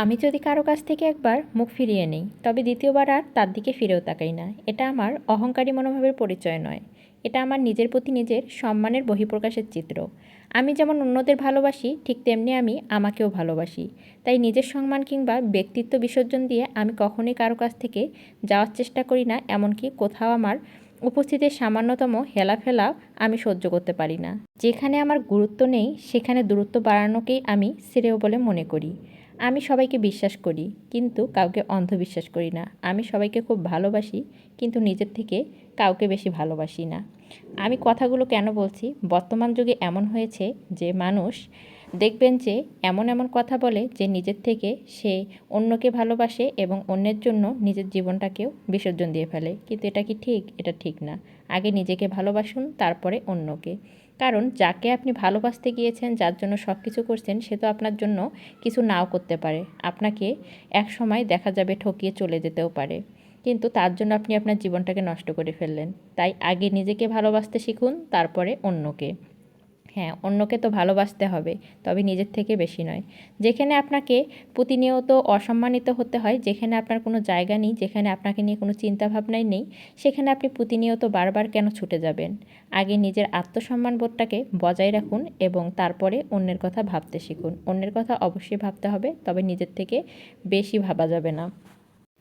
আমি যদি কারও কাছ থেকে একবার মুখ ফিরিয়ে নিই, তবে দ্বিতীয়বার আর তার দিকে ফিরেও তাকাই না। এটা আমার অহংকারী মনোভাবের পরিচয় নয়। এটা আমার নিজের প্রতি নিজের সম্মানের বহিঃপ্রকাশের চিত্র। আমি যেমন অন্যদের ভালোবাসি, ঠিক তেমনি আমি আমাকেও ভালোবাসি। তাই নিজের সম্মান কিংবা ব্যক্তিত্ব বিসর্জন দিয়ে আমি কখনোই কারও কাছ থেকে যাওয়ার চেষ্টা করি না, এমনকি কোথাও আমার উপস্থিতির সামান্যতম হেলাফেলা আমি সহ্য করতে পারি না। যেখানে আমার গুরুত্ব নেই, সেখানে দূরত্ব বাড়ানোকেই আমি শ্রেয় বলে মনে করি। আমি সবাইকে বিশ্বাস করি, কিন্তু কাউকে অন্ধবিশ্বাস করি না। আমি সবাইকে খুব ভালোবাসি, কিন্তু নিজের থেকে কাউকে বেশি ভালোবাসি না। আমি কথাগুলো কেন বলছি? বর্তমান যুগে এমন হয়েছে যে মানুষ দেখবেন যে এমন এমন কথা বলে যে নিজের থেকে সে অন্যকে ভালোবাসে এবং অন্যের জন্য নিজের জীবনটাকেও বিসর্জন দিয়ে ফেলে। কিন্তু এটা কি ঠিক? এটা ঠিক না। আগে নিজেকে ভালোবাসুন, তারপরে অন্যকে। কারণ যাকে আপনি ভালোবাসতে গিয়েছেন, যার জন্য সব কিছু করছেন, সে তো আপনার জন্য কিছু নাও করতে পারে। আপনাকে এক সময় দেখা যাবে ঠকিয়ে চলে যেতেও পারে। কিন্তু তার জন্য আপনি আপনার জীবনটাকে নষ্ট করে ফেললেন। তাই আগে নিজেকে ভালোবাসতে শিখুন, তারপরে অন্যকে। হ্যাঁ অন্যকে তো ভালোবাসতে হবে, তবে নিজের থেকে বেশি নয়। যেখানে আপনাকে প্রতিনিয়ত অসম্মানিত হতে হয়, যেখানে আপনার কোনো জায়গা নেই, যেখানে আপনাকে নিয়ে কোনো চিন্তাভাবনাই নেই, সেখানে আপনি প্রতিনিয়ত বারবার কেন ছুটে যাবেন? আগে নিজের আত্মসম্মান বোধটাকে বজায় রাখুন এবং তারপরে অন্যের কথা ভাবতে শিখুন। অন্যের কথা অবশ্যই ভাবতে হবে, তবে নিজের থেকে বেশি ভাবা যাবে না।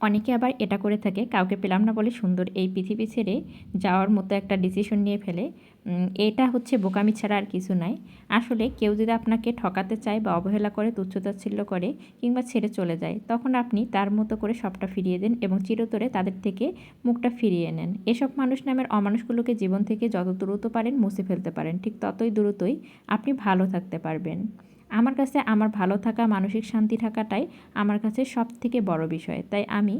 অনেকে আবার এটা করে থাকে, কাউকে পেলাম না বলে সুন্দর এই পৃথিবী ছেড়ে যাওয়ার মতো একটা ডিসিশন নিয়ে ফেলে। এটা হচ্ছে বোকামি ছাড়া আর কিছু নাই। আসলে কেউ যদি আপনাকে ঠকাতে চায় বা অবহেলা করে, তুচ্ছতাচ্ছিল্য করে কিংবা ছেড়ে চলে যায়, তখন আপনি তার মতো করে সবটা ফিরিয়ে দেন এবং চিরতরে তাদের থেকে মুখটা ফিরিয়ে নেন। এসব মানুষ নামের অমানুষগুলোকে জীবন থেকে যত দ্রুত পারেন মুছে ফেলতে পারেন, ঠিক ততই দ্রুতই আপনি ভালো থাকতে পারবেন। আমার কাছে আমার ভালো থাকা, মানসিক শান্তি থাকাটাই আমার কাছে সব থেকে বড় বিষয়। তাই আমি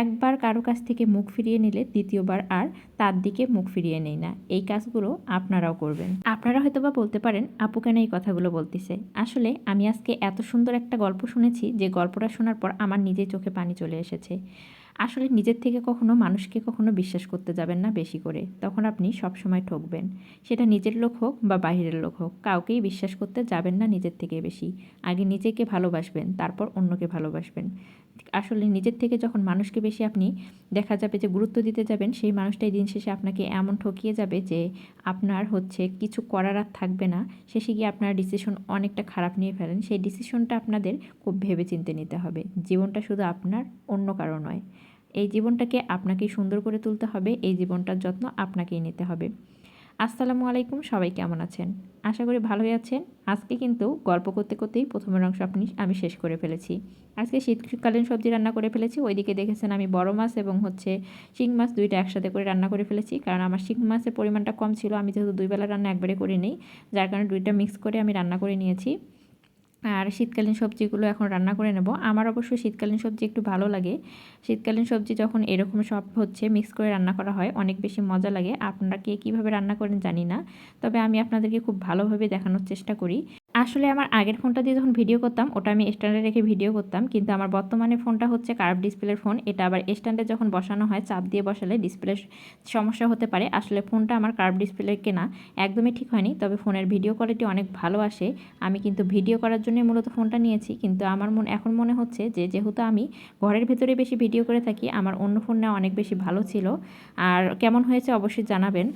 একবার কারও কাছ থেকে মুখ ফিরিয়ে নিলে দ্বিতীয়বার আর তার দিকে মুখ ফিরিয়ে নেই না। এই কাজগুলো আপনারাও করবেন। আপনারা হয়তো বা বলতে পারেন, আপু কেন এই কথাগুলো বলতেছে? আসলে আমি আজকে এত সুন্দর একটা গল্প শুনেছি যে গল্পটা শোনার পর আমার নিজে চোখে পানি চলে এসেছে। আসলে নিজের থেকে কখনো মানুষকে কখনো বিশ্বাস করতে যাবেন না বেশি করে। তখন আপনি সবসময় ঠকবেন। সেটা নিজের লোক হোক বা বাহিরের লোক হোক, কাউকেই বিশ্বাস করতে যাবেন না নিজের থেকে বেশি। আগে নিজেকে ভালোবাসবেন, তারপর অন্যকে ভালোবাসবেন। আসলে নিজের থেকে যখন মানুষকে বেশি আপনি দেখা যাবে যে গুরুত্ব দিতে যাবেন, সেই মানুষটাই দিন শেষে আপনাকে এমন ঠকিয়ে যাবে যে আপনার হচ্ছে কিছু করার আর থাকবে না। শেষে গিয়ে আপনার ডিসিশন অনেকটা খারাপ নিয়ে ফেলেন। সেই ডিসিশনটা আপনাদের খুব ভেবে চিনতে নিতে হবে। জীবনটা শুধু আপনার, অন্য কারও নয়। এই জীবনটাকে আপনাকেই সুন্দর করে তুলতে হবে। এই জীবনটার যত্ন আপনাকেই নিতে হবে। আসসালামু আলাইকুম, সবাই কেমন আছেন? আশা করি ভালোই আছেন। আজকে কিন্তু গল্প করতে করতেই প্রথমের অংশ আপনি, আমি শেষ করে ফেলেছি। আজকে শীতকালীন সবজি রান্না করে ফেলেছি। ওইদিকে দেখেছেন আমি বড় মাছ এবং হচ্ছে শিং মাছ দুইটা একসাথে করে রান্না করে ফেলেছি। কারণ আমার শিং মাছের পরিমাণটা কম ছিল। আমি যেহেতু দুইবেলা রান্না একবারে করে নিই যার কারণে দুইটা মিক্স করে আমি রান্না করে নিয়েছি। আর শীতকালীন সবজিগুলো এখন রান্না করে নেব। আমার অবশ্য শীতকালীন সবজি একটু ভালো লাগে। শীতকালীন সবজি যখন এরকম সব হচ্ছে মিক্স করে রান্না করা হয়, অনেক বেশি মজা লাগে। আপনারা কে কীভাবে রান্না করেন জানি না। তবে আমি আপনাদেরকে খুব ভালোভাবে দেখানোর চেষ্টা করি। আসলে আমার আগের ফোনটা দিয়ে যখন ভিডিও করতাম, ওটা আমি স্ট্যান্ডে রেখে ভিডিও করতাম। কিন্তু আমার বর্তমানে ফোনটা হচ্ছে কার্ভ ডিসপ্লের ফোন এটা আবার স্ট্যান্ডে যখন বসানো হয়, চাপ দিয়ে বসালে ডিসপ্লের সমস্যা হতে পারে। আসলে ফোনটা আমার কার্ভ ডিসপ্লে কেনা একদমই ঠিক হয়নি। তবে ফোনের ভিডিও কোয়ালিটি অনেক ভালো আসে। আমি কিন্তু ভিডিও করার জন্য মূলত ফোনটা নিয়েছি। কিন্তু আমার মন, এখন মনে হচ্ছে যে, যেহেতু আমি ঘরের ভেতরে বেশি ভিডিও করে থাকি, আমার অন্য ফোন নেওয়া অনেক বেশি ভালো ছিল। আর কেমন হয়েছে অবশ্যই জানাবেন।